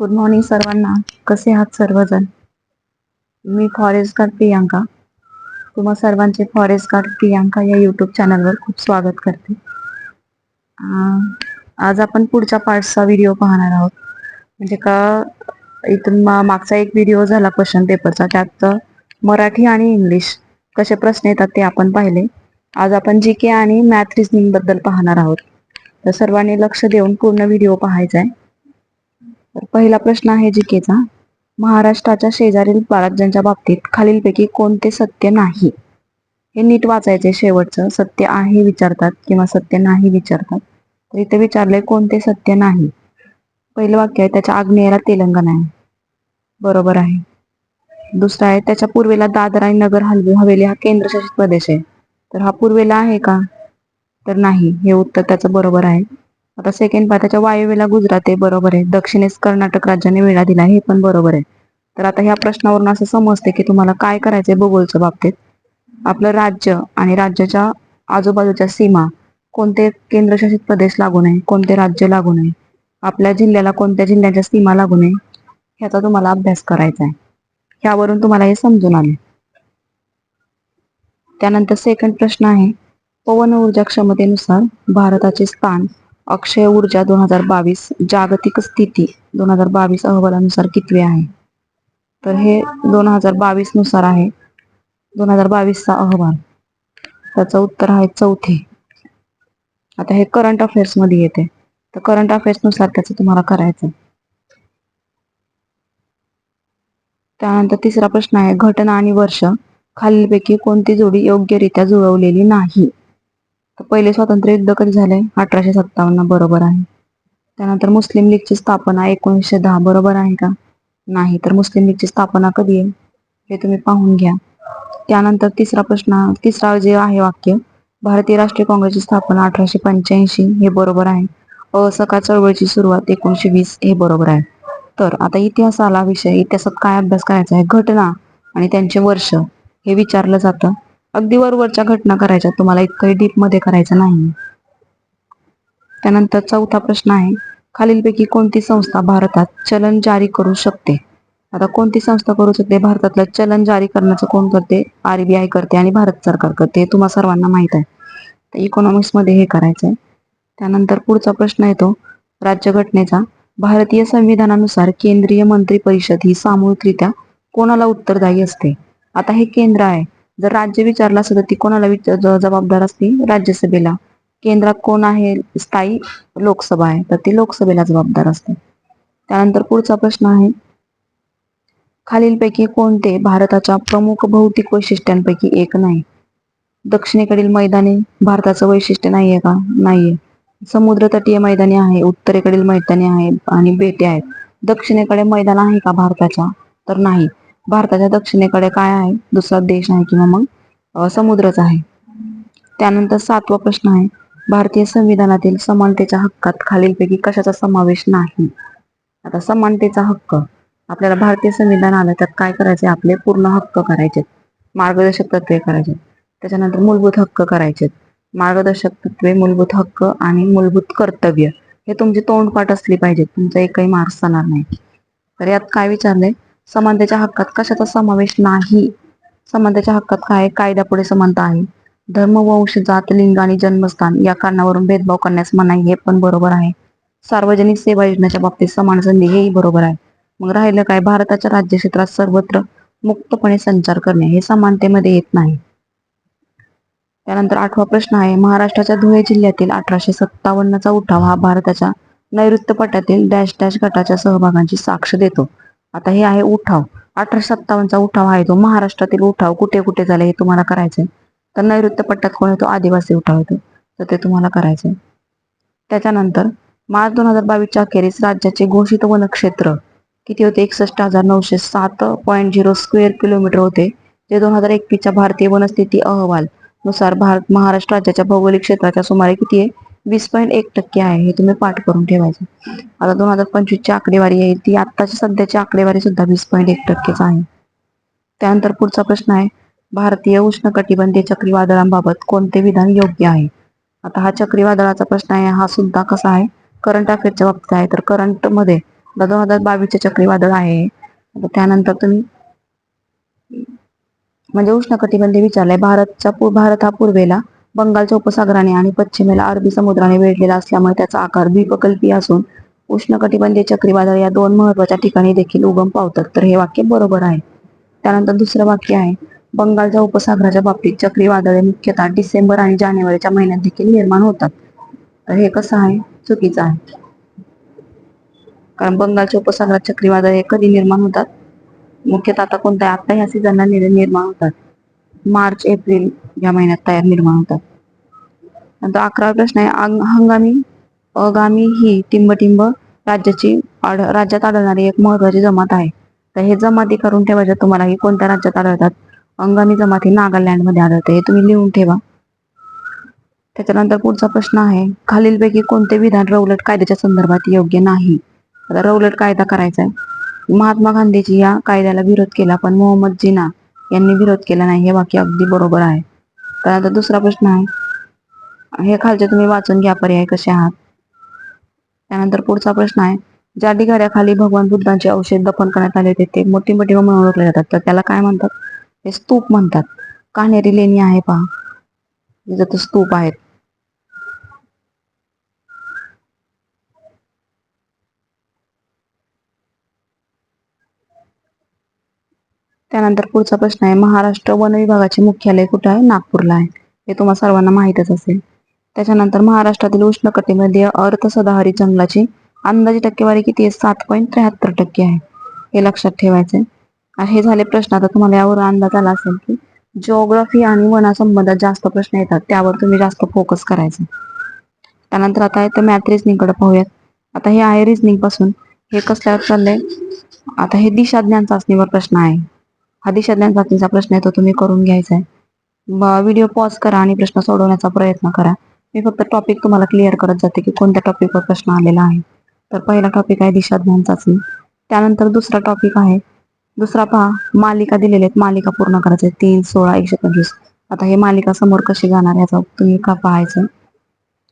Good morning सर्वांना. कसे आहात सर्वजण? मी फॉरेस्ट गार्ड प्रियांका. तुम्हा सर्वांचे फॉरेस्ट गार्ड प्रियांका या यूट्यूब चॅनलवर खूप स्वागत करते. आज आपण पुढच्या पार्टचा व्हिडिओ पाहणार आहोत. म्हणजे का इथून मागचा एक व्हिडिओ झाला क्वेश्चन पेपरचा त्यात मराठी आणि इंग्लिश कसे प्रश्न येतात ते आपण पाहिले. आज आपण जी के आणि मॅथ रिझनिंगबद्दल पाहणार आहोत. तर सर्वांनी लक्ष देऊन पूर्ण व्हिडिओ पाहायचा आहे. तर पहिला प्रश्न आहे जीकेचा. महाराष्ट्राच्या शेजारील राज्यांच्या बाबतीत खालीलपैकी कोणते सत्य नाही? हे नीट वाचायचे शेवटचं. सत्य आहे विचारतात किंवा सत्य नाही विचारतात. तर इथे विचारले कोणते सत्य नाही? पहिलं वाक्य आहे त्याच्या आग्नेयेला तेलंगणा आहे. बरोबर आहे. दुसरं आहे त्याच्या पूर्वेला दादर आणि नगर हलवी हवेली हा केंद्रशासित प्रदेश आहे. तर हा पूर्वेला आहे का? तर नाही. हे उत्तर त्याचं बरोबर आहे. आता सेकंड पार्ट त्याच्या वायव्येला गुजरात आहे बरोबर आहे. दक्षिणेस कर्नाटक राज्याने वेळा दिला हे पण बरोबर आहे. तर आता ह्या प्रश्नावरून असं समजते की तुम्हाला काय करायचंय भूगोलच्या बाबतीत? आपलं राज्य आणि राज्याच्या आजूबाजूच्या सीमा कोणते केंद्रशासित प्रदेश लागू नये कोणते राज्य लागू नये आपल्या जिल्ह्याला कोणत्या जिल्ह्याच्या सीमा लागू नये ह्याचा तुम्हाला अभ्यास करायचा आहे. ह्यावरून तुम्हाला हे समजून आले. त्यानंतर सेकंड प्रश्न आहे पवन ऊर्जा क्षमतेनुसार भारताचे स्थान अक्षय ऊर्जा दोन हजार बावीस जागतिक स्थिती दोन हजार बावीस अहवालानुसार कितवे आहे? तर हे दोन हजार बावीसनुसार आहे. दोन हजार बावीसचा अहवाल. त्याचं उत्तर आहे चौथे. आता हे करंट अफेअर्समध्ये येते. तर करंट अफेअर्सनुसार त्याचं तुम्हाला करायचं त्यानंतर तिसरा प्रश्न आहे घटना आणि वर्ष खालीलपैकी कोणती जोडी योग्यरित्या जुळवलेली नाही? तर पहिले स्वातंत्र्य युद्ध कधी झाले अठराशे सत्तावन्न बरोबर आहे. त्यानंतर मुस्लिम लीगची स्थापना एकोणीसशे दहा बरोबर आहे का? नाही तर मुस्लिम लीगची स्थापना कधी आहे? हे तुम्ही पाहून घ्या. त्यानंतर तिसरा प्रश्न तिसरा जे आहे वाक्य भारतीय राष्ट्रीय काँग्रेसची स्थापना अठराशे पंच्याऐंशी हे बरोबर आहे. असका चळवळीची सुरुवात एकोणीशे वीस हे बरोबर आहे. तर आता इतिहासाला विषय इतिहासात काय अभ्यास करायचा आहे? घटना आणि त्यांचे वर्ष हे विचारलं जातं. अगदी वरवरच्या घटना करायच्या. तुम्हाला इतकंही डीपमध्ये करायचं नाही. त्यानंतर चौथा प्रश्न आहे खालीलपैकी कोणती संस्था भारतात चलन जारी करू शकते? आता कोणती संस्था करू शकते? भारतातलं चलन जारी करण्याचं कोण करते? आरबीआय करते आणि भारत सरकार करते. तुम्हाला तुम्हा सर्वांना माहीत आहे. तर इकॉनॉमिक्समध्ये हे करायचं आहे. त्यानंतर पुढचा प्रश्न येतो राज्यघटनेचा. भारतीय संविधानानुसार केंद्रीय मंत्री परिषद ही सामूहिकरित्या कोणाला उत्तरदायी असते? आता हे केंद्र आहे. जर राज्य विचारलं असं तर ती कोणाला जबाबदार असते? राज्यसभेला. केंद्रात कोण आहे? स्थायी लोकसभा आहे. तर ती लोकसभेला जबाबदार असते. त्यानंतर पुढचा प्रश्न आहे. खालीलपैकी कोणते भारताच्या प्रमुख भौतिक वैशिष्ट्यांपैकी एक नाही? दक्षिणेकडील मैदाने भारताचं वैशिष्ट्य नाहीये का? नाहीये. समुद्र तटीय मैदाने आहे उत्तरेकडील मैदाने आहे आणि बेटे आहेत. दक्षिणेकडे मैदान आहे का भारताच्या? तर नाही. भारताच्या दक्षिणेकडे काय आहे? दुसरा देश आहे किंवा मग समुद्रच आहे. त्यानंतर सातवा प्रश्न आहे भारतीय संविधानातील समानतेच्या हक्कात खालीलपैकी कशाचा समावेश नाही? आता समानतेचा हक्क. आपल्याला भारतीय संविधान आलं तर काय करायचे? आपले पूर्ण हक्क करायचे मार्गदर्शक तत्वे करायचे त्याच्यानंतर मूलभूत हक्क करायचे मार्गदर्शक तत्वे मूलभूत हक्क आणि मूलभूत कर्तव्य हे तुमची तोंडपाठ असली पाहिजेत. तुमचा एकही मार्क्स जाणार नाही. तर यात काय विचारलंय? समानतेच्या हक्कात कशाचा समावेश नाही? समानतेच्या हक्कात काय? कायद्यापुढे समानता आहे. धर्म वंश जात लिंग आणि जन्मस्थान या कारणावरून भेदभाव करण्यास मनाई हे पण बरोबर आहे. सार्वजनिक सेवा योजनेच्या बाबतीत समान संधी हेही बरोबर आहे. मग राहिलं काय? भारताच्या राज्य क्षेत्रात सर्वत्र मुक्तपणे संचार करणे हे समानतेमध्ये येत नाही. त्यानंतर आठवा प्रश्न आहे. महाराष्ट्राच्या धुळे जिल्ह्यातील अठराशे सत्तावन्नचा उठाव हा भारताच्या नैऋत्य पटातील डॅश डॅश गटाच्या सहभागांची साक्ष देतो. आता हे आहे उठाव. अठराशे सत्तावन्नचा उठाव आहे तो. महाराष्ट्रातील उठाव कुठे कुठे झाले हे तुम्हाला करायचंय. तर नैऋत्य पट्ट्यात कोण येतो? आदिवासी उठाव येतो. तर ते तुम्हाला करायचंय. त्याच्यानंतर मार्च दोन हजार बावीसच्या अखेरीस राज्याचे घोषित वनक्षेत्र किती होते? एकसष्ट हजार नऊशे सात पॉईंट झिरो स्क्वेअर किलोमीटर होते. जे दोन हजार एकवीसच्या भारतीय वनस्थिती अहवाल नुसार भारत महाराष्ट्र राज्याच्या भौगोलिक क्षेत्राच्या सुमारे किती आहे? वीस पॉईंट एक टक्के आहे हे तुम्ही पाठ करून ठेवायचं. आता दोन हजार पंचवीसची आकडेवारी आहे ती आत्ताची सध्याची आकडेवारी सुद्धा वीस पॉईंट एक टक्केच आहे. त्यानंतर पुढचा प्रश्न आहे भारतीय उष्णकटिबंधीय चक्रीवादळांबाबत कोणते विधान योग्य आहे? आता हा चक्रीवादळाचा प्रश्न आहे हा सुद्धा कसा आहे? करंट अफेअरच्या बाबतीत आहे तर करंटमध्ये दोन हजार बावीसचे चक्रीवादळ आहे. त्यानंतर तुम्ही म्हणजे उष्णकटिबंधीय विचारलंय भारतच्या भारत हा पूर्वेला बंगालच्या उपसागराने आणि पश्चिमेला अरबी समुद्राने वेढलेला असल्यामुळे त्याचा आकार द्वीपकल्पीय असून उष्णकटिबंधीय चक्रीवादळ या दोन महत्त्वाच्या ठिकाणी देखील उगम पावतात. तर हे वाक्य बरोबर आहे. त्यानंतर दुसरं वाक्य आहे. बंगालच्या उपसागराच्या बाबतीत चक्रीवादळे मुख्यतः डिसेंबर आणि जानेवारीच्या महिन्यात देखील निर्माण होतात. तर हे कसं आहे? चुकीचं आहे. कारण बंगालच्या उपसागरात चक्रीवादळ हे कधी निर्माण होतात? मुख्यतः आता कोणत्या? आता ह्या सीझनला निर्माण होतात. मार्च एप्रिल या महिन्यात तयार निर्माण होतात. नंतर अकरावा प्रश्न आहे हंगामी अगामी ही टिंबटिंब राज्याची आढ- राज्यात आढळणारी एक महत्वाची जमात आहे. तर हे जमाती करून ठेवायच्या तुम्हाला की कोणत्या राज्यात आढळतात? अंगामी जमात ही नागालँडमध्ये आढळते. हे तुम्ही लिहून ठेवा. त्याच्यानंतर पुढचा प्रश्न आहे खालीलपैकी कोणते विधान रौलट कायद्याच्या संदर्भात योग्य नाही? आता रौलट कायदा करायचा आहे. महात्मा गांधीजी या कायद्याला विरोध केला पण मोहम्मद जिना यांनी विरोध केला नाही. हे वाक्य अगदी बरोबर आहे. तर आता दुसरा प्रश्न आहे. हे खालचे तुम्ही वाचून घ्या पर्याय कसे आहात? त्यानंतर पुढचा प्रश्न आहे. ज्या ढिगाऱ्याखाली भगवान बुद्धांचे अवशेष दफन करण्यात आले होते ते मोठी मोठी म्हणून ओळखले जातात. तर त्याला काय म्हणतात? ते स्तूप म्हणतात. कान्हेरी लेणी आहे पहा. जिथं स्तूप आहेत. त्यानंतर पुढचा प्रश्न आहे महाराष्ट्र वन विभागाचे मुख्यालय कुठे आहे? नागपूरला आहे. हे तुम्हाला सर्वांना माहीतच असेल. त्याच्यानंतर महाराष्ट्रातील उष्णकटिबंधीय अर्ध सदाहरित जंगलाची अंदाजे टक्केवारी किती आहे? सात पॉईंट त्र्याहत्तर टक्के आहे. हे लक्षात ठेवायचे हे झाले प्रश्न. आता तुम्हाला यावर अंदाज आला असेल की जिओग्राफी आणि वनासंबंधात जास्त प्रश्न येतात. त्यावर तुम्ही जास्त फोकस करायचा. त्यानंतर आता येतं मॅथ रिझनिंगकडे पाहूयात. आता हे आहे रिझनिंगपासून. हे कसल्यावर चाललंय? आता हे दिशा ज्ञान चाचणीवर प्रश्न आहे. हा दिशा ज्ञान चाचणीचा प्रश्न आहे तो तुम्ही करून घ्यायचा आहे. व्हिडिओ पॉज करा आणि प्रश्न सोडवण्याचा प्रयत्न करा. मी फक्त टॉपिक तुम्हाला क्लिअर करत जाते की कोणत्या टॉपिकवर प्रश्न आलेला आहे. तर पहिला टॉपिक आहे दिशा ज्ञान चाचणी त्यानंतर दुसरा टॉपिक आहे. दुसरा पहा मालिका दिलेल्या आहेत. मालिका पूर्ण करायचे तीन सोळा एकशे पंचवीस. आता हे मालिका समोर कशी जाणार याचा तुम्ही का पाहायचं?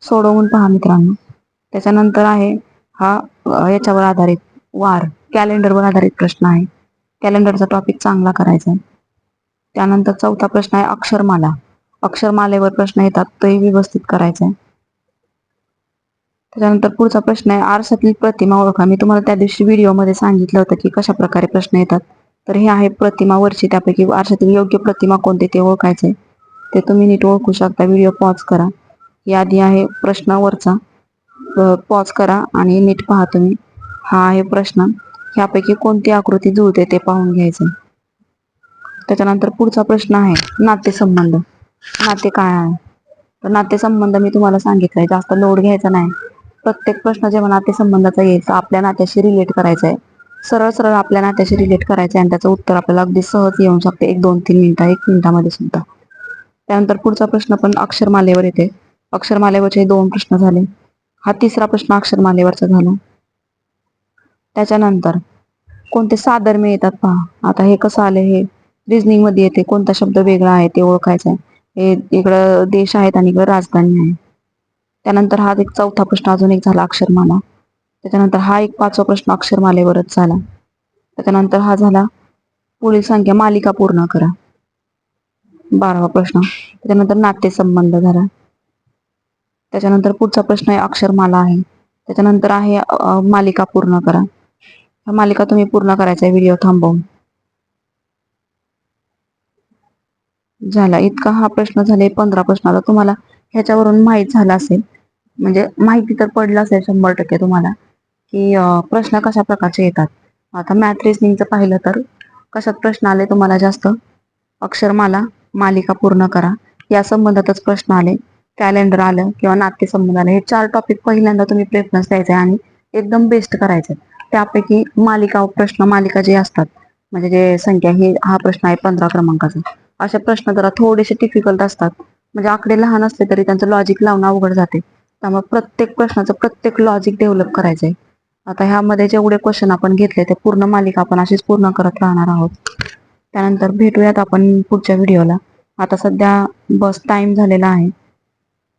सोडवून पहा मित्रांनो. त्याच्यानंतर आहे हा याच्यावर आधारित वार. कॅलेंडरवर आधारित प्रश्न आहे. कॅलेंडरचा टॉपिक चांगला करायचा आहे. त्यानंतर चौथा प्रश्न आहे अक्षरमाला. अक्षरमालेवर प्रश्न येतात तोही व्यवस्थित करायचा आहे. त्याच्यानंतर पुढचा प्रश्न आहे आरशातील प्रतिमा ओळखा. मी तुम्हाला त्या दिवशी व्हिडिओमध्ये सांगितलं होतं की कशा प्रकारे प्रश्न येतात. तर हे आहे प्रतिमा वरची त्यापैकी आरशातील योग्य प्रतिमा कोणते ते ओळखायचे ते तुम्ही नीट ओळखू शकता. व्हिडिओ पॉज करा. यादी आहे प्रश्नावरचा पॉज करा आणि नीट पहा तुम्ही. हा आहे प्रश्न. ह्यापैकी कोणती आकृती जुळते ते पाहून घ्यायचं. त्याच्यानंतर पुढचा प्रश्न आहे नातेसंबंध. नाते काय आहे? तर नातेसंबंध मी तुम्हाला सांगितलंय जास्त लोड घ्यायचा नाही. प्रत्येक प्रश्न जेव्हा नातेसंबंधाचा येईल तर आपल्या नात्याशी रिलेट करायचा आहे सरळ सरळ आपल्या नात्याशी रिलेट करायचं आहे आणि त्याचं उत्तर आपल्याला अगदी सहज येऊन शकते एक दोन तीन मिनिटं एक मिनिटामध्ये सुद्धा. त्यानंतर पुढचा प्रश्न पण अक्षरमालेवर येते. अक्षरमालेवरचे दोन प्रश्न झाले. हा तिसरा प्रश्न अक्षरमालेवरचा झाला. त्याच्यानंतर कोणते सादर येतात पहा. आता हे कसं आले हे? रिझनिंगमध्ये येते कोणता शब्द वेगळा आहे ते ओळखायचा आहे हे इकडं देश आहेत आणि इकडं राजधानी आहे. त्यानंतर हा एक चौथा प्रश्न अजून एक झाला अक्षरमाला. त्याच्यानंतर हा एक पाचवा प्रश्न अक्षरमालेवरच झाला. त्याच्यानंतर हा झाला पुढील संख्या मालिका पूर्ण करा. बारावा प्रश्न. त्याच्यानंतर नाट्यसंबंध झाला त्याच्यानंतर पुढचा प्रश्न आहे अक्षरमाला आहे. त्याच्यानंतर आहे मालिका पूर्ण करा. मालिका तुम्ही पूर्ण करायचा आहे व्हिडिओ थांबवून. झाला. इतका हा प्रश्न झाले पंधरा प्रश्न आता तुम्हाला ह्याच्यावरून माहीत झाला असेल. म्हणजे माहिती तर पडलं असेल शंभर टक्के तुम्हाला की प्रश्न कशा प्रकारचे येतात. आता मॅथ रिझनिंगचं पाहिलं तर कशात प्रश्न आले तुम्हाला जास्त? अक्षरमाला मालिका पूर्ण करा. या संबंधातच प्रश्न आले. कॅलेंडर आलं किंवा नाट्यसंबंध आलं. हे चार टॉपिक पहिल्यांदा तुम्ही प्रेफरन्स द्यायचे आणि एकदम बेस्ट करायचे त्यापैकी मालिका प्रश्न मालिका जे असतात म्हणजे जे संख्या ही हा प्रश्न आहे पंधरा क्रमांकाचा. असे प्रश्न जरा थोडेसे डिफिकल्ट असतात. म्हणजे आकडे लहान असले तरी त्यांचं लॉजिक लावणं अवघड जाते. त्यामुळे प्रत्येक प्रश्नाचं प्रत्येक लॉजिक डेव्हलप करायचं आहे आता ह्यामध्ये जेवढे क्वेश्चन आपण घेतले ते पूर्ण मालिका आपण अशीच पूर्ण करत राहणार आहोत. त्यानंतर भेटूयात आपण पुढच्या व्हिडिओला आता सध्या बस टाइम झालेला आहे.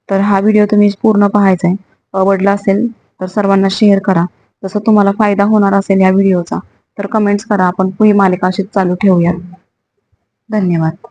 तर हा व्हिडिओ तुम्ही पूर्ण पाहायचा आहे आवडला असेल तर सर्वांना शेअर करा. जसं तुम्हाला फायदा होणार असेल या व्हिडिओचा तर कमेंट्स करा. आपण ही मालिका अशीच चालू ठेवूयात. धन्यवाद.